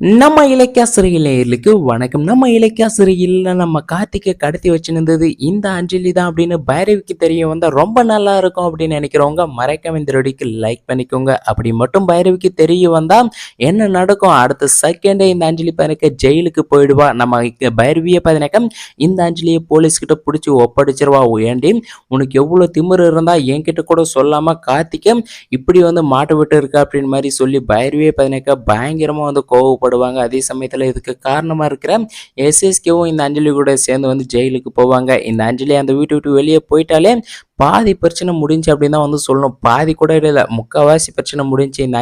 நம்ம இலக்கிய சிறையிலேயர்களுக்கு வணக்கம். நம்ம இலக்கிய சிறையில் நம்ம கார்த்திகை கடத்தி வச்சிருந்தது இந்த அஞ்சலி தான் அப்படின்னு பைரவிக்கு தெரிய வந்தால் ரொம்ப நல்லா இருக்கும் அப்படின்னு நினைக்கிறவங்க மறைக்காம இந்த ரெடிக்கு லைக் பண்ணிக்கோங்க. அப்படி மட்டும் பைரவிக்கு தெரிய வந்தால் என்ன நடக்கும்? அடுத்த செகண்டே இந்த அஞ்சலி பையனுக்கு ஜெயிலுக்கு போயிடுவா. நம்ம பைரவியை பார்த்தீங்கன்னாக்கா இந்த அஞ்சலியை போலீஸ்கிட்ட பிடிச்சி ஒப்படைச்சிருவா. ஏண்டி உனக்கு எவ்வளோ திமிர் இருந்தால் என்கிட்ட கூட சொல்லாமல் கார்த்திகை இப்படி வந்து மாட்டு விட்டு இருக்கா அப்படின்னு மாதிரி சொல்லி பைரவியை பதினக்க பயங்கரமாக வந்து கோவப்படும் கோவப்படுவாங்க அதே சமயத்தில் இதுக்கு காரணமாக இருக்கிற எஸ்எஸ்கேவும் இந்த அஞ்சலி கூட சேர்ந்து வந்து ஜெயிலுக்கு போவாங்க. இந்த அஞ்சலி அந்த வீட்டை விட்டு வெளியே போயிட்டாலே பாதி பிரச்சனை முடிஞ்சு அப்படின்னு தான் வந்து சொல்லணும். பாதி கூட இல்லை முக்கால்வாசி பிரச்சனை முடிஞ்சு. இந்த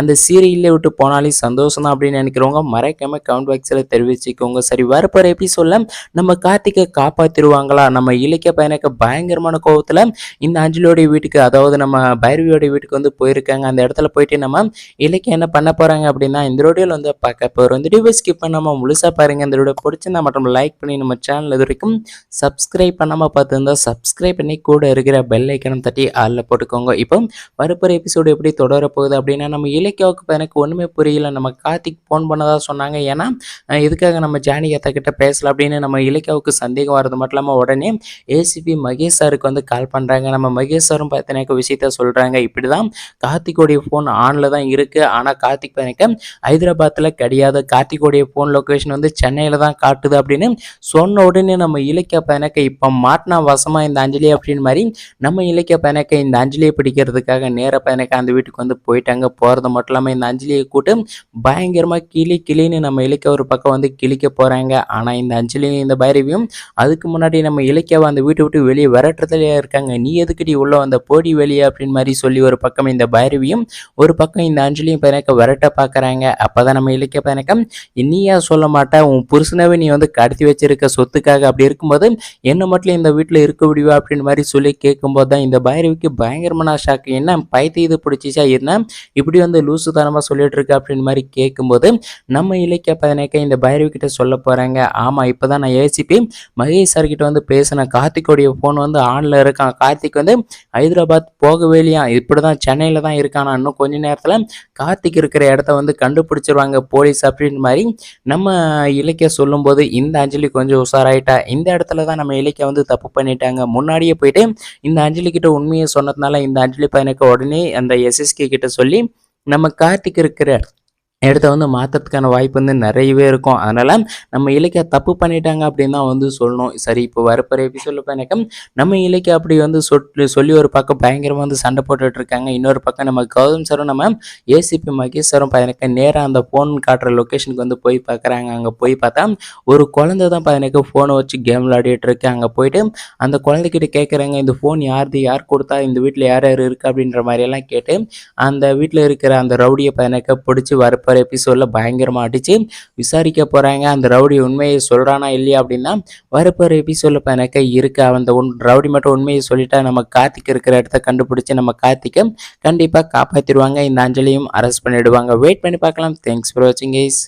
அந்த சீரியல்ல விட்டு போனாலே சந்தோஷம் தான் அப்படின்னு நினைக்கிறவங்க மறைக்காம கவுண்ட் பாக்ஸில் தெரிவிச்சுக்கோங்க. சரி வரப்போகிற எபிசோட்ல நம்ம கார்த்திகை காப்பாற்றிடுவாங்களா நம்ம இலக்கிய பையனுக்கு பயங்கரமான கோவத்தில் இந்த அஞ்சலியோடைய வீட்டுக்கு அதாவது நம்ம பைரவியோடைய வீட்டுக்கு வந்து போயிருக்காங்க. அந்த இடத்துல போயிட்டு நம்ம இலக்கியம் என்ன பண்ண போகிறாங்க அப்படின்னா இந்த வீடியோவில் வந்து பார்க்க போகிறோம் இந்த வீடியோ ஸ்கிப் பண்ணாமல் முழுசாக பாருங்கள் இந்த வீடியோ பிடிச்சிருந்தா மற்றும் லைக் பண்ணி நம்ம சேனல் இது வரைக்கும் சப்ஸ்கிரைப் பண்ணாமல் பார்த்துருந்தா சப்ஸ்கிரைப் பண்ணி கூட இருக்கிற பெல் ஐக்கனம் தட்டி அதில் போட்டுக்கோங்க. இப்போ வரப்போகிற எபிசோடு எப்படி தொடர போகுது அப்படின்னா நம்ம இலக்கியாவுக்கு எனக்கு ஒன்றுமே புரியல. நம்ம கார்த்திக் ஃபோன் பண்ணதாக சொன்னாங்க. ஏன்னா இதுக்காக நம்ம ஜானிகாத்தா கிட்ட பேசல அப்படின்னு நம்ம இலக்கியாவுக்கு சந்தேகம் வரது மட்டும் இல்லாமல் உடனே ஏசிபி மகேஷ் சாருக்கு வந்து கால் பண்ணுறாங்க நம்ம மகேஷ் சாரும் பார்த்தீங்கன்னா விஷயத்த சொல்கிறாங்க இப்படி தான் கார்த்திகோடைய ஃபோன் ஆனில் தான் இருக்குது ஆனால் கார்த்திக் எனக்கு ஹைதராபாத்தில் கிடையாது. கார்த்திகோடைய ஃபோன் லொக்கேஷன் வந்து சென்னையில் தான் காட்டுது அப்படின்னு சொன்ன உடனே நம்ம இலக்கிய பயணக்க இப்போ மாட்டினா வசமாக இந்த அஞ்சலி அப்படின்னு மாதிரி நம்ம இலக்கிய பயணக்க இந்த அஞ்சலியை பிடிக்கிறதுக்காக நேர பயணக்க அந்த வீட்டுக்கு வந்து போயிட்டாங்க போகிறது மட்டும் இல்லாமல் இந்த அஞ்சலியை கூட்டு பயங்கரமாக கிளி கிளின்னு நம்ம இலக்கிய ஒரு பக்கம் வந்து கிழிக்க போகிறாங்க ஆனால் இந்த அஞ்சலியும் இந்த பைரவியும் அதுக்கு முன்னாடி நம்ம இலக்கியாவை அந்த வீட்டை விட்டு வெளியே விரட்டுறதுலேயே இருக்காங்க. நீ எதுக்கடி உள்ள வந்த? போடி வெளியே அப்படின்னு மாதிரி சொல்லி ஒரு பக்கம் இந்த பைரவியும் ஒரு பக்கம் இந்த அஞ்சலியும் பயணக்க விரட்ட பார்க்குறாங்க அப்போ தான் நம்ம இலக்கிய பயணக்கம் நீயா சொல்ல மாட்டேன் உன் புருஷனவே நீ வந்து கடத்தி வச்சிருக்க சொத்துக்காக அப்படி இருக்கும்போது என்ன மட்டும் இந்த வீட்டில் இருக்க முடியும் அப்படின்னு மாதிரி சொல்லி கேட்கும்போது தான் இந்த பைரவிக்கு பயங்கரமான ஷாக் என்ன பைத்திய இது பிடிச்சிச்சா என்ன? இப்படி வந்து லூசு தனமாக சொல்லிட்டு இருக்கு அப்படின்னு மாதிரி கேட்கும்போது நம்ம இலக்கிய பதினேக்க இந்த பைரவி கிட்ட சொல்ல போகிறாங்க ஆமாம் இப்போ தான் நான் ஏசிபி. மகேஷ் சார் கிட்ட வந்து பேசினேன். கார்த்திகோடைய ஃபோன் வந்து ஆனில் இருக்கான். கார்த்திக் வந்து ஹைதராபாத் போகவே இல்லையா? இப்படி தான் சென்னையில் தான் இருக்கானா? இன்னும் கொஞ்ச நேரத்தில் கார்த்திக் இருக்கிற இடத்த வந்து கண்டுபிடிச்சிருவாங்க போலீஸ் அப்படின்னு மாதிரி நம்ம இலக்கிய சொல்லும்போது இந்த அஞ்சலி கொஞ்சம் உஷாராயிட்டா? இந்த இடத்துல தான் நம்ம இலக்கிய வந்து தப்பு பண்ணிட்டாங்க. முன்னாடியே போயிட்டு இந்த அஞ்சலி கிட்ட உண்மையை சொன்னதுனால இந்த அஞ்சலி பையனுக்கு உடனே அந்த எஸ்எஸ்கே கிட்ட சொல்லி நம்ம கார்த்திக் இருக்கிற இடத்த வந்து மாற்றத்துக்கான வாய்ப்பு வந்து நிறையவே இருக்கும். அதனால் நம்ம இலக்கிய தப்பு பண்ணிட்டாங்க அப்படின்னு தான் வந்து சொல்லணும். சரி இப்போ வரப்போகிற எபிசோடில் எனக்கு நம்ம இலக்கிய அப்படி வந்து சொல்லி சொல்லி ஒரு பக்கம் பயங்கரமாக வந்து சண்டை போட்டுட்டு இருக்காங்க. இன்னொரு பக்கம் நம்ம கௌதம் சாரும் நம்ம ஏசிபி மகேஷ் சாரும் எனக்கு நேராக அந்த ஃபோன் காட்டுற லொக்கேஷனுக்கு வந்து போய் பார்க்குறாங்க அங்கே போய் பார்த்தா ஒரு குழந்தை தான் பதினக்கு ஃபோனை வச்சு கேம் விளையாடிட்டு இருக்கு. அங்கே போயிட்டு அந்த குழந்தைகிட்ட கேட்குறாங்க இந்த ஃபோன் யாருது? யார் கொடுத்தா? இந்த வீட்டில் யார் யார் இருக்குது அப்படின்ற மாதிரியெல்லாம் கேட்டு அந்த வீட்டில் இருக்கிற அந்த ரவுடியை பதினக்க பிடிச்சி வரப்போ வரப்போகிற எபிசோடில் பயங்கரமாக அடித்து விசாரிக்க போகிறாங்க அந்த ரவுடி உண்மையை சொல்கிறானா இல்லையா அப்படின்னா வரப்போகிற எபிசோடில் எனக்கு இருக்க. அந்த உன் ரவுடி மட்டும் உண்மையை சொல்லிட்டா நம்ம கார்த்திக் இருக்கிற இடத்த கண்டுபிடிச்சி நம்ம கார்த்திக்கை கண்டிப்பாக காப்பாற்றிடுவாங்க இந்த அஞ்சலியும் அரெஸ்ட் பண்ணிவிடுவாங்க வெயிட் பண்ணி பார்க்கலாம். தேங்க்ஸ் ஃபார் வாட்சிங் கைஸ்